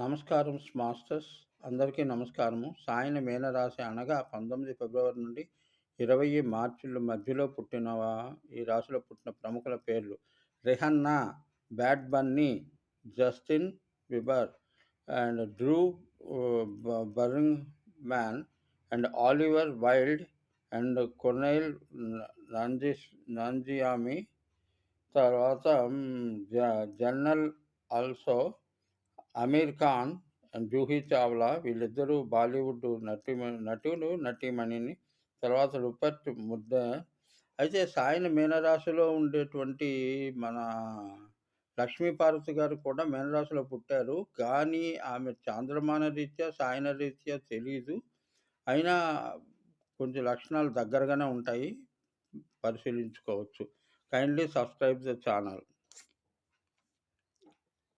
నమస్కారం మాస్టర్స్. అందరికీ నమస్కారము. సాయన మీనరాశి అనగా 19 ఫిబ్రవరి నుండి 20 మార్చిల మధ్యలో పుట్టిన ఈ రాశిలో పుట్టిన ప్రముఖుల పేర్లు: Rihanna, Bad Bunny, Justin Bieber and Drew Barrymore and Olivia Wilde and Kumail Nanjiani Nanjiani తర్వాత జ general also Aamir Khan and Juhi Chawla వీళ్ళిద్దరూ బాలీవుడ్ నటి నటులు, నటీమణిని. తర్వాత రుపర్ట్ ముద్ద అయితే సాయన మీనరాశిలో ఉండేటువంటి మన లక్ష్మీపార్వతి గారు కూడా మీనరాశిలో పుట్టారు. కానీ ఆమె చాంద్రమాన రీత్యా, సాయన రీత్యా తెలీదు. అయినా కొంచెం లక్షణాలు దగ్గరగానే ఉంటాయి. పరిశీలించుకోవచ్చు. Kindly subscribe the channel.